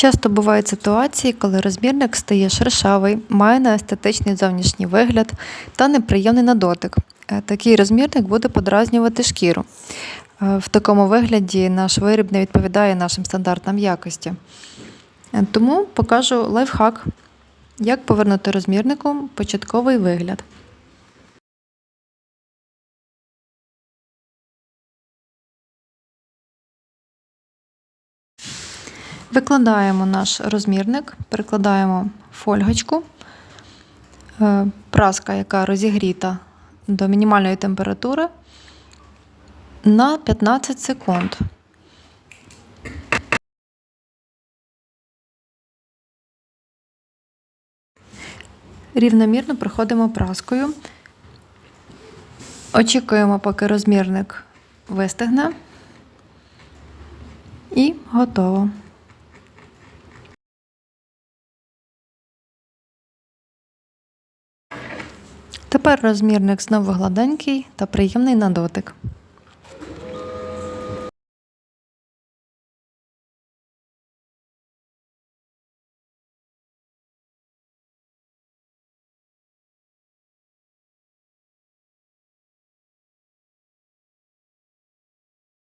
Часто бувають ситуації, коли розмірник стає шершавий, має неестетичний зовнішній вигляд та неприємний на дотик. Е, Такий розмірник буде подразнювати шкіру. Е, В такому вигляді наш виріб не відповідає нашим стандартам якості. Е, Тому покажу лайфхак, як повернути розмірнику початковий вигляд. Викладаємо наш розмірник, перекладаємо фольгочку. Е, Праска, яка розігріта до мінімальної температури на 15 секунд. Рівномірно проходимо праскою. Очікуємо, поки розмірник вистигне. І готово. Тепер розмірник знову гладенький та приємний на дотик.